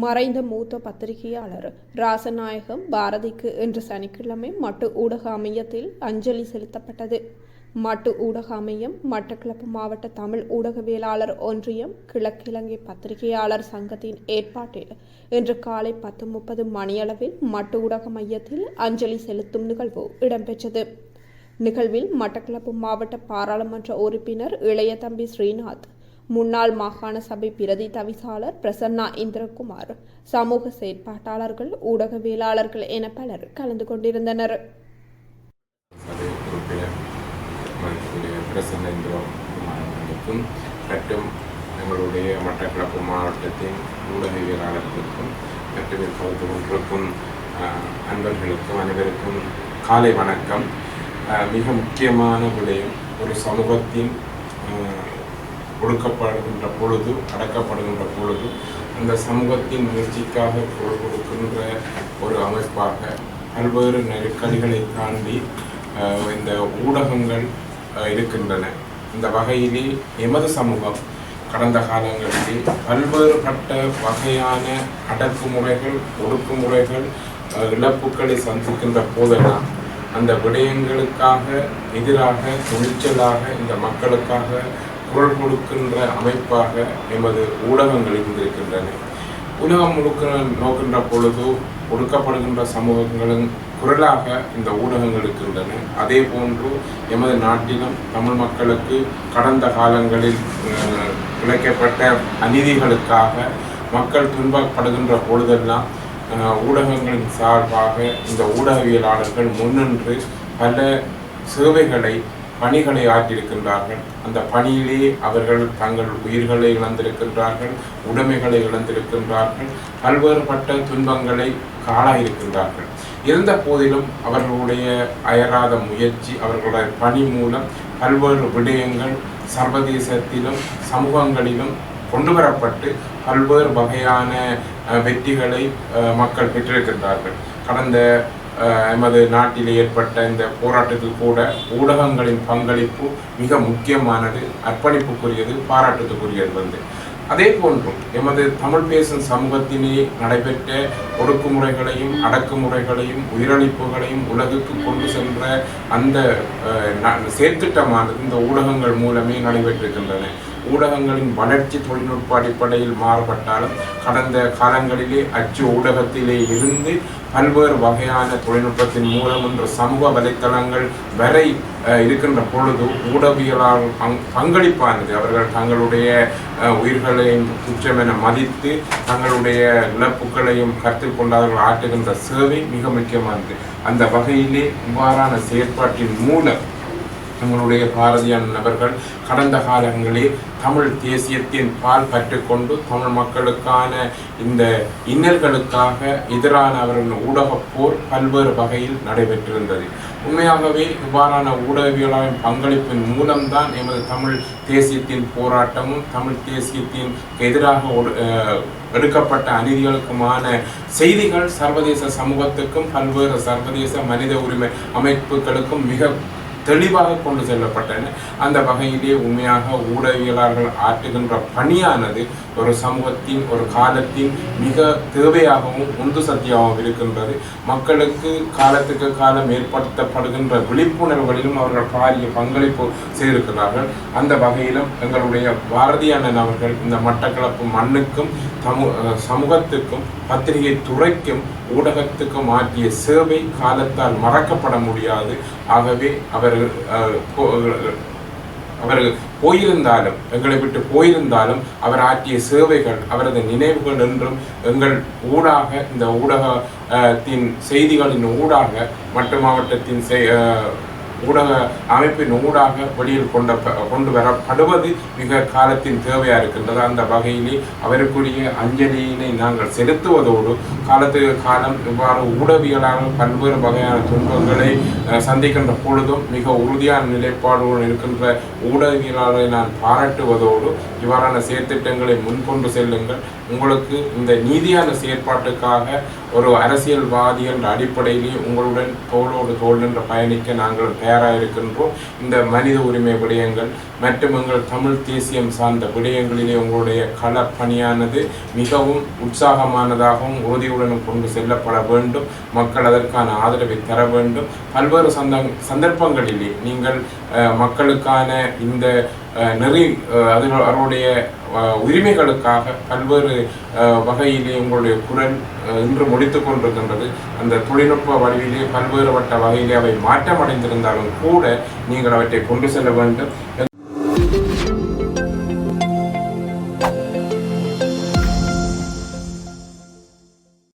மறைந்த மூத்த பத்திரிகையாளர் ராசநாயகம் பாரதிக்கு இன்று சனிக்கிழமை மட்டு ஊடக அமையத்தில் அஞ்சலி செலுத்தப்பட்டது. மட்டு ஊடக அமையம் மட்டக்களப்பு மாவட்ட தமிழ் ஊடகவியலாளர் ஒன்றியம் கிழக்கிழங்கை பத்திரிகையாளர் சங்கத்தின் ஏற்பாட்டில் இன்று காலை பத்து முப்பது மணியளவில் மட்டு ஊடக மையத்தில் அஞ்சலி செலுத்தும் நிகழ்வு இடம்பெற்றது. நிகழ்வில் மட்டக்களப்பு மாவட்ட பாராளுமன்ற உறுப்பினர் இளையதம்பி ஸ்ரீநாத் முன்னாள் மாகாண சபை பிரதி தவிசாளர் பிரசன்னா இந்திரகுமார் சமூக செயற்பாட்டாளர்கள் ஊடகவியலாளர்கள் என பலர் கலந்து கொண்டிருந்தனர். மற்றும் எங்களுடைய மட்டக்களப்பு மாவட்டத்தின் ஊடகவியலாளர்களுக்கும் மற்றும் கலந்து கொண்டிருக்கும் அன்பர்களுக்கும் அனைவருக்கும் காலை வணக்கம். மிக முக்கியமான விடயம் ஒரு சமூகத்தின் ஒடுக்கப்படுகின்ற பொழுது அடக்கப்படுகின்ற பொழுது அந்த சமூகத்தின் முயற்சிக்காக குரல் கொடுக்கின்ற ஒரு அமைப்பாக பல்வேறு நெருக்கடிகளை தாண்டி இந்த ஊடகங்கள் இருக்கின்றன. இந்த வகையிலே எமது சமூகம் கடந்த காலங்களிலே பல்வேறுபட்ட வகையான அடக்குமுறைகள் ஒடுக்குமுறைகள் இழப்புகளை சந்திக்கின்ற போதெல்லாம் அந்த விடயங்களுக்காக எதிராக துணிச்சலாக இந்த மக்களுக்காக குரல் கொடுக்கின்ற அமைப்பாக எமது ஊடகங்கள் இருந்திருக்கின்றன. உலகம் முழுக்க நோக்கின்ற பொழுது ஒடுக்கப்படுகின்ற சமூகங்களின் குரலாக இந்த ஊடகங்கள் இருக்கின்றன. அதே போன்று எமது நாட்டிலும் தமிழ் மக்களுக்கு கடந்த காலங்களில் அஹ், இழைக்கப்பட்ட அநீதிகளுக்காக மக்கள் துன்பப்படுகின்ற பொழுதெல்லாம் ஊடகங்களின் சார்பாக இந்த ஊடகவியலாளர்கள் முன்னின்று பல சேவைகளை பணிகளை ஆற்றியிருக்கின்றார்கள். அந்த பணியிலே அவர்கள் தங்கள் உயிர்களை இழந்திருக்கின்றார்கள் உடைமைகளை இழந்திருக்கின்றார்கள் பல்வேறுபட்ட துன்பங்களை காலாயிருக்கின்றார்கள். இருந்த போதிலும் அவர்களுடைய அயராத முயற்சி அவர்களுடைய பணி மூலம் பல்வேறு விடயங்கள் சர்வதேசத்திலும் சமூகங்களிலும் கொண்டு வரப்பட்டு பல்வேறு வகையான வெற்றிகளை மக்கள் பெற்றிருக்கின்றார்கள். கடந்த எமது நாட்டில் ஏற்பட்ட இந்த போராட்டத்தில் கூட ஊடகங்களின் பங்களிப்பு மிக முக்கியமானது அர்ப்பணிப்புக்குரியது பாராட்டுக்குரியது வந்து அதே போன்றும் எமது தமிழ் பேசும் சமூகத்தினே நடைபெற்ற ஒடுக்குமுறைகளையும் அடக்குமுறைகளையும் உயிரிழப்புகளையும் உலகுக்கு கொண்டு சென்ற அந்த ந- செயற்திட்டமானது இந்த ஊடகங்கள் மூலமே நடைபெற்றிருக்கின்றன. ஊடகங்களின் வளர்ச்சி தொழில்நுட்ப அடிப்படையில் மாறுபட்டாலும் கடந்த காலங்களிலே அச்சு ஊடகத்திலே இருந்து பல்வேறு வகையான தொழில்நுட்பத்தின் மூலம் என்ற சமூக வலைத்தளங்கள் வரை அஹ், இருக்கின்ற பொழுது ஊடகவியலால் பங்- பங்களிப்பானது. அவர்கள் தங்களுடைய அஹ், உயிர்களையும் குற்றமென என மதித்து தங்களுடைய இழப்புகளையும் கருத்தில் கொண்டார்கள் ஆற்றுகின்ற சேவை மிக முக்கியமானது. அந்த வகையிலே இவ்வாறான செயற்பாட்டின் மூலம் நம்மளுடைய பாரதியான நபர்கள் கடந்த காலங்களில் தமிழ் தேசியத்தின் பால் பற்றுக்கொண்டு தமிழ் மக்களுக்கான இந்த இன்னல்களுக்காக எதிரான அவர்களின் ஊடகப் போர் பல்வேறு வகையில் நடைபெற்றிருந்தது. உண்மையாகவே இவ்வாறான ஊடகவியலாளரின் பங்களிப்பின் மூலம்தான் எமது தமிழ் தேசியத்தின் போராட்டமும் தமிழ் தேசியத்தின் எதிராக எடுக்கப்பட்ட அநீதிகளுக்குமான செய்திகள் சர்வதேச சமூகத்துக்கும் பல்வேறு சர்வதேச மனித உரிமை அமைப்புகளுக்கும் மிக தெளிவாக கொண்டு செல்லப்பட்டன. அந்த வகையிலே உண்மையாக ஊடகவியலாளர்கள் ஆற்றுகின்ற பணியானது ஒரு சமூகத்தின் ஒரு காலத்தின் மிக தேவையாகவும் உந்து சக்தியாகவும் இருக்கின்றது. மக்களுக்கு காலத்துக்கு காலம் ஏற்படுத்தப்படுகின்ற விழிப்புணர்வுகளிலும் அவர்கள் பாரிய பங்களிப்பு செய்திருக்கிறார்கள். அந்த வகையிலும் எங்களுடைய பாரதிய அண்ணன் அவர்கள் இந்த மட்டக்களப்பு மண்ணுக்கும் சமூ சமூகத்துக்கும் பத்திரிகை துறைக்கும் ஊடகத்துக்கும் ஆற்றிய சேவை காலத்தால் மறக்கப்பட முடியாது. ஆகவே அவர் அஹ், அவர் போயிருந்தாலும் எங்களை விட்டு போயிருந்தாலும் அவர் ஆற்றிய சேவைகள் அவரது நினைவுகள் என்றும் எங்கள் ஊடாக இந்த ஊடகத்தின் செய்திகளின் ஊடாக மட்டு மாவட்டத்தின் செய்- அஹ், ஊடக அமைப்பின் ஊடாக வெளியில் கொண்ட கொண்டு வரப்படுவது மிக காலத்தின் தேவையாக இருக்கின்றது. அந்த வகையிலே அவருக்குரிய அஞ்சலியினை நாங்கள் செலுத்துவதோடு காலத்துக்கு காலம் இவ்வாறு ஊடகவியலாளர் பல்வேறு வகையான துன்பங்களை சந்திக்கின்ற பொழுதும் மிக உறுதியான நிலைப்பாடுகள் இருக்கின்ற ஊடகவியலாளரை நான் பாராட்டுவதோடு இவ்வாறான செயற்திட்டங்களை முன்கொண்டு செல்லுங்கள். உங்களுக்கு இந்த நீதியான செயற்பாட்டுக்காக ஒரு அரசியல்வாதி என்ற அடிப்படையிலே உங்களுடன் தோளோடு தோல் என்று பயணிக்க நாங்கள் தயாராக இருக்கின்றோம் இந்த மனித உரிமை விடயங்கள் மற்றும் எங்கள் தமிழ் தேசியம் சார்ந்த விடயங்களிலே உங்களுடைய களப்பணியானது மிகவும் உற்சாகமானதாகவும் உறுதியுடனும் கொண்டு செல்லப்பட வேண்டும். மக்கள் அதற்கான ஆதரவை தர வேண்டும். பல்வேறு சந்த சந்தர்ப்பங்களிலே நீங்கள் மக்களுக்கான இந்த நெறி அஹ், அது அவருடைய அஹ், உரிமைகளுக்காக பல்வேறு அஹ், வகையிலே உங்களுடைய குரல் இன்று முடித்துக் கொண்டிருக்கின்றது. அந்த தொழில்நுட்ப வடிவிலே பல்வேறுபட்ட வகையிலே அவை மாற்றமடைந்திருந்தாலும் கூட நீங்கள் அவற்றை கொண்டு செல்ல வேண்டும்.